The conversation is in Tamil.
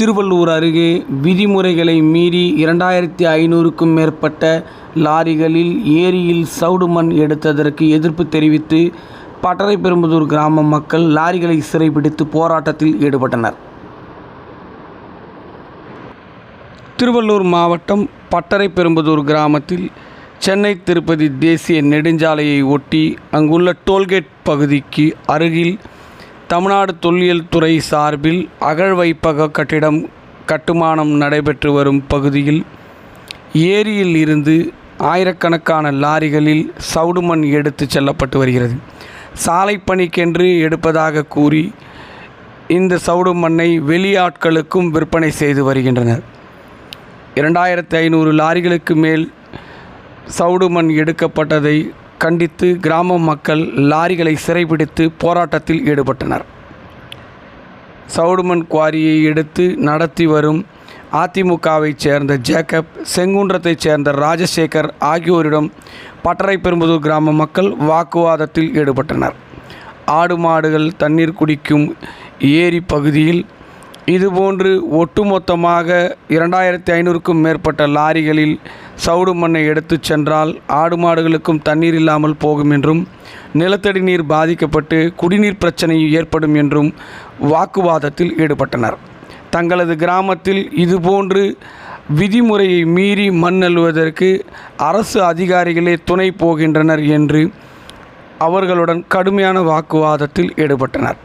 திருவள்ளூர் அருகே விதிமுறைகளை மீறி இரண்டாயிரத்தி ஐநூறுக்கும் மேற்பட்ட லாரிகளில் ஏரியில் சவுடு மண் எடுத்ததற்கு எதிர்ப்பு தெரிவித்து பட்டரைப்பெரும்புதூர் கிராம மக்கள் லாரிகளை சிறைபிடித்து போராட்டத்தில் ஈடுபட்டனர். திருவள்ளூர் மாவட்டம் பட்டரைப்பெரும்புதூர் கிராமத்தில் சென்னை திருப்பதி தேசிய நெடுஞ்சாலையை ஒட்டி அங்குள்ள டோல்கேட் பகுதிக்கு அருகில் தமிழ்நாடு தொல்லியல் துறை சார்பில் அகழ்வைப்பக கட்டிடம் கட்டுமானம் நடைபெற்று வரும் பகுதியில் ஏரியில் இருந்து ஆயிரக்கணக்கான லாரிகளில் சவுடு மண் எடுத்து செல்லப்பட்டு வருகிறது. சாலை பணிக்கென்று எடுப்பதாக கூறி இந்த சவுடு மண்ணை வெளியாட்களுக்கும் விற்பனை செய்து வருகின்றனர். இரண்டாயிரத்தி ஐநூறு லாரிகளுக்கு மேல் சவுடு மண் எடுக்கப்பட்டதை கண்டித்து கிராம மக்கள் லாரிகளை சிறைபிடித்து போராட்டத்தில் ஈடுபட்டனர். சவுடுமன் குவாரியை எடுத்து நடத்தி வரும் அதிமுகவைச் சேர்ந்த ஜேக்கப் செங்குன்றத்தைச் சேர்ந்த ராஜசேகர் ஆகியோரிடம் பட்டறை பெரும்புதூர் கிராம மக்கள் வாக்குவாதத்தில் ஈடுபட்டனர். ஆடு மாடுகள் தண்ணீர் குடிக்கும் ஏரி பகுதியில் இதுபோன்று ஒட்டுமொத்தமாக இரண்டாயிரத்தி ஐநூறுக்கும் மேற்பட்ட லாரிகளில் சவுடு மண்ணை எடுத்துச் சென்றால் ஆடு மாடுகளுக்கும் தண்ணீர் இல்லாமல் போகும் என்றும் நிலத்தடி நீர் பாதிக்கப்பட்டு குடிநீர் பிரச்சனை ஏற்படும் என்றும் வாக்குவாதத்தில் ஈடுபட்டனர். தங்களது கிராமத்தில் இதுபோன்று விதிமுறையை மீறி மண் அள்ளுவதற்கு அரசு அதிகாரிகளே துணை போகின்றனர் என்று அவர்களுடன் கடுமையான வாக்குவாதத்தில் ஈடுபட்டனர்.